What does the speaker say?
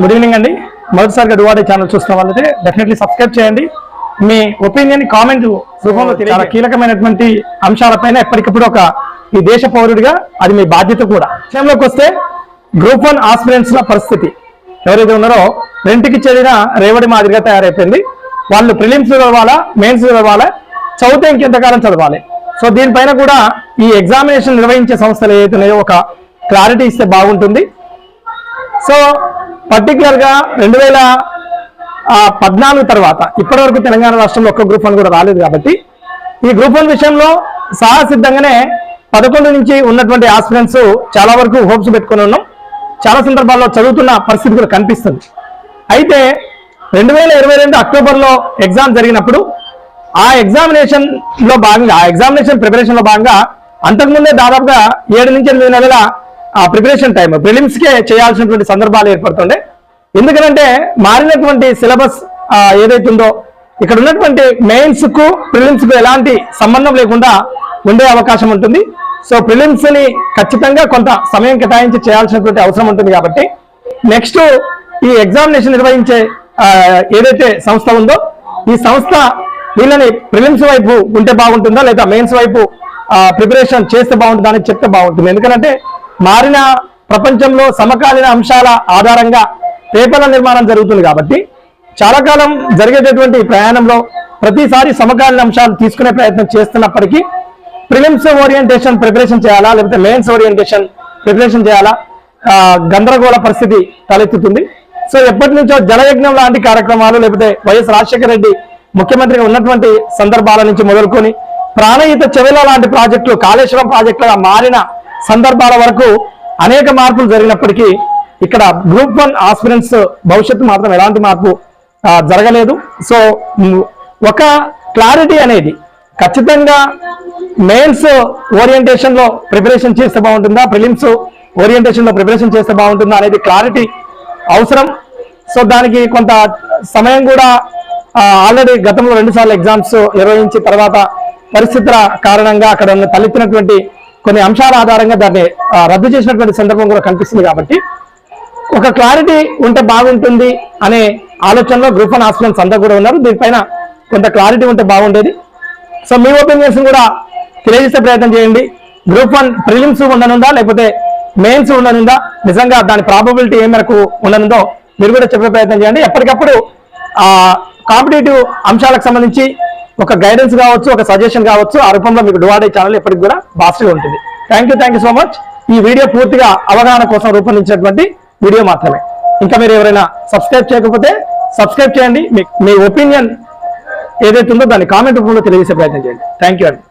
Good evening అండి. మొదటిసారిగా డువాడే channel చూస్తున్న వాళ్ళైతే డెఫినెట్లీ సబ్స్క్రైబ్ చేయండి. మీ ఒపీనియన్ కామెంట్ రూపంలో చాలా కీలకమైనటువంటి అంశాలపైన ఎప్పటికప్పుడు ఒక ఈ దేశ పౌరుడిగా అది మీ బాధ్యత కూడా. విషయంలోకి వస్తే గ్రూప్ వన్ ఆస్పిరెంట్స్ ల పరిస్థితి ఎవరైతే ఉన్నారో రెంట్కి చెందిన రేవడి మాదిరిగా తయారైపోయింది. వాళ్ళు ప్రిలిమ్స్ చదవాలా మెయిన్స్ చదవాలా చదివితే ఇంకెంతకాలం చదవాలి? సో దీనిపైన కూడా ఈ ఎగ్జామినేషన్ నిర్వహించే సంస్థలు ఉన్నాయో ఒక క్లారిటీ ఇస్తే బాగుంటుంది. సో పర్టికులర్గా రెండు వేల పద్నాలుగు తర్వాత ఇప్పటి వరకు తెలంగాణ రాష్ట్రంలో ఒక్క గ్రూప్ వన్ కూడా రాలేదు కాబట్టి ఈ గ్రూప్ వన్ విషయంలో సాహసిద్ధంగానే పదకొండు నుంచి ఉన్నటువంటి ఆస్పిరెంట్స్ చాలా వరకు హోప్స్ పెట్టుకుని ఉన్నాం. చాలా సందర్భాల్లో చదువుతున్న పరిస్థితి కూడా కనిపిస్తుంది. అయితే రెండు వేల ఇరవై రెండు అక్టోబర్లో ఎగ్జామ్ జరిగినప్పుడు ఆ ఎగ్జామినేషన్లో భాగంగా ఆ ఎగ్జామినేషన్ ప్రిపరేషన్లో భాగంగా అంతకుముందే దాదాపుగా ఏడు నుంచి ఎనిమిది నెలల ఆ ప్రిపరేషన్ టైం ప్రిలిమ్స్ కే చేయాల్సినటువంటి సందర్భాలు ఏర్పడుతుండే. ఎందుకంటే మారినటువంటి సిలబస్ ఏదైతే ఉందో ఇక్కడ ఉన్నటువంటి మెయిన్స్కు ప్రిలిమ్స్కు ఎలాంటి సంబంధం లేకుండా ఉండే అవకాశం ఉంటుంది. సో ప్రిలిమ్స్ని ఖచ్చితంగా కొంత సమయం కేటాయించి చేయాల్సినటువంటి అవసరం ఉంటుంది కాబట్టి నెక్స్ట్ ఈ ఎగ్జామినేషన్ నిర్వహించే ఏదైతే సంస్థ ఉందో ఈ సంస్థ వీళ్ళని ప్రిలిమ్స్ వైపు ఉంటే బాగుంటుందా లేదా మెయిన్స్ వైపు ప్రిపరేషన్ చేస్తే బాగుంటుందా అని చెప్తే బాగుంటుంది. ఎందుకంటే మారిన ప్రపంచంలో సమకాలీన అంశాల ఆధారంగా పేపర్ల నిర్మాణం జరుగుతుంది కాబట్టి చాలా కాలం జరిగేటటువంటి ప్రయాణంలో ప్రతిసారి సమకాలీన అంశాలు తీసుకునే ప్రయత్నం చేస్తున్నప్పటికీ ప్రిలిమ్స్ ఓరియంటేషన్ ప్రిపరేషన్ చేయాలా లేకపోతే మెయిన్స్ ఓరియంటేషన్ ప్రిపరేషన్ చేయాలా గందరగోళ పరిస్థితి తలెత్తుతుంది. సో ఎప్పటి నుంచో జలయజ్ఞం లాంటి కార్యక్రమాలు లేకపోతే వైఎస్ రాజశేఖర రెడ్డి ముఖ్యమంత్రిగా ఉన్నటువంటి సందర్భాల నుంచి మొదలుకొని ప్రాణయిత చెవెల లాంటి ప్రాజెక్టులు కాళేశ్వరం ప్రాజెక్టులుగా మారిన సందర్భాల వరకు అనేక మార్పులు జరిగినప్పటికీ ఇక్కడ గ్రూప్ వన్ ఆస్పిరెంట్స్ భవిష్యత్తు మాత్రం ఎలాంటి మార్పు జరగలేదు. సో ఒక క్లారిటీ అనేది ఖచ్చితంగా మెయిన్స్ ఓరియంటేషన్లో ప్రిపరేషన్ చేస్తే బాగుంటుందా ప్రిలిమ్స్ ఓరియంటేషన్లో ప్రిపరేషన్ చేస్తే బాగుంటుందా అనేది క్లారిటీ అవసరం. సో దానికి కొంత సమయం కూడా ఆల్రెడీ గతంలో రెండు సార్లు ఎగ్జామ్స్ నిర్వహించిన తర్వాత పరిస్థితుల కారణంగా అక్కడ ఉన్న తలెత్తినటువంటి కొన్ని అంశాల ఆధారంగా దాన్ని రద్దు చేసినటువంటి సందర్భం కూడా కనిపిస్తుంది కాబట్టి ఒక క్లారిటీ ఉంటే బాగుంటుంది అనే ఆలోచనలో గ్రూప్ అండ్ ఆస్పిరెంట్స్ అందరూ కూడా ఉన్నారు. దీనిపైన కొంత క్లారిటీ ఉంటే బాగుండేది. సో మీ ఒపీనియన్స్ కూడా తెలియజేసే ప్రయత్నం చేయండి. గ్రూప్ వన్ ప్రిలిమ్స్ ఉండనుందా? లేకపోతే మెయిన్స్ ఉండనుందా? నిజంగా దాని ప్రాబబిలిటీ ఏ మేరకు ఉండనుందో మీరు కూడా చెప్పే ప్రయత్నం చేయండి. ఎప్పటికప్పుడు ఆ కాంపిటేటివ్ అంశాలకు సంబంధించి ఒక గైడెన్స్ కావచ్చు ఒక సజెషన్ కావచ్చు ఆ రూపంలో మీకు డివాడే ఛానల్ ఎప్పటికి కూడా బాస్ట్గా ఉంటుంది. Thank you thank you so much ఈ వీడియో పూర్తిగా అవగాహన కోసం రూపొందించినటువంటి వీడియో మాత్రమే. ఇంకా మీరు ఎవరైనా సబ్స్క్రైబ్ చేయకపోతే సబ్స్క్రైబ్ చేయండి. మీ మీ ఒపీనియన్ ఏదైతే ఉందో దాన్ని కామెంట్ రూపంలో తెలియజేసే ప్రయత్నం చేయండి. థ్యాంక్ యూ అండి.